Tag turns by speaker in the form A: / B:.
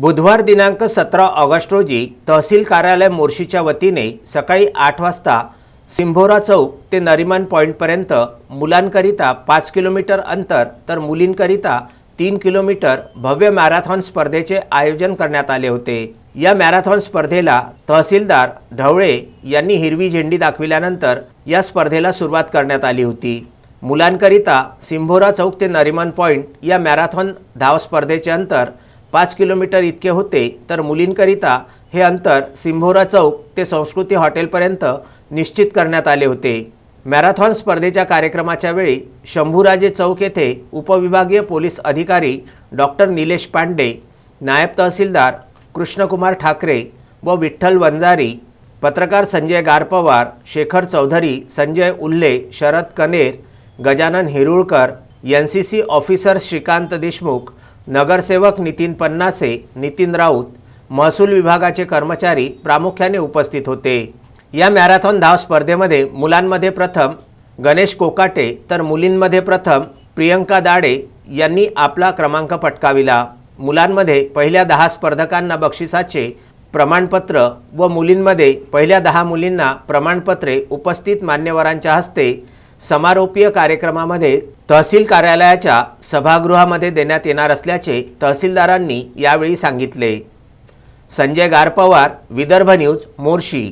A: बुधवार दिनांक सतरा ऑगस्ट रोजी तहसील कार्यालय मोर्शीच्या वतीने सकाळी आठ वाजता सिंभोरा चौक ते नरिमन पॉईंटपर्यंत मुलांकरिता पाच किलोमीटर अंतर तर मुलींकरिता तीन किलोमीटर भव्य मॅरेथॉन स्पर्धेचे आयोजन करण्यात आले होते. या मॅरेथॉन स्पर्धेला तहसीलदार ढवळे यांनी हिरवी झेंडी दाखविल्यानंतर या स्पर्धेला सुरुवात करण्यात आली होती. मुलांकरिता सिंभोरा चौक ते नरिमन पॉईंट या मॅरेथॉन धाव स्पर्धेचे अंतर पाच किलोमीटर इतके होते तर मुलींकरिता हे अंतर सिंभोरा चौक ते संस्कृती हॉटेलपर्यंत निश्चित करण्यात आले होते. मॅरेथॉन स्पर्धेच्या कार्यक्रमाच्या वेळी शंभूराजे चौक येथे उपविभागीय पोलीस अधिकारी डॉक्टर निलेश पांडे नायब तहसीलदार कृष्णकुमार ठाकरे व विठ्ठल वंजारी पत्रकार Sanjay Garpawar Shekhar Chaudhari Sanjay Ulle Sharad Kaner Gajanan Hirulkar N C C officer Shrikant Deshmukh नगरसेवक नितीन पन्नासे नितीन राऊत महसूल विभागाचे कर्मचारी प्रामुख्याने उपस्थित होते. या मॅरेथॉन धाव स्पर्धेमध्ये मुलांमध्ये प्रथम गणेश कोकाटे तर मुलींमध्ये प्रथम प्रियंका दाडे यांनी आपला क्रमांक पटकाविला. मुलांमध्ये पहिल्या दहा स्पर्धकांना बक्षिसाचे प्रमाणपत्र व मुलींमध्ये पहिल्या दहा मुलींना प्रमाणपत्रे उपस्थित मान्यवरांच्या हस्ते समारोपीय कार्यक्रमामध्ये तहसील कार्यालयाच्या सभागृहामध्ये देण्यात येणार असल्याचे तहसीलदारांनी यावेळी सांगितले. संजय गारपवार विदर्भ न्यूज मोर्शी.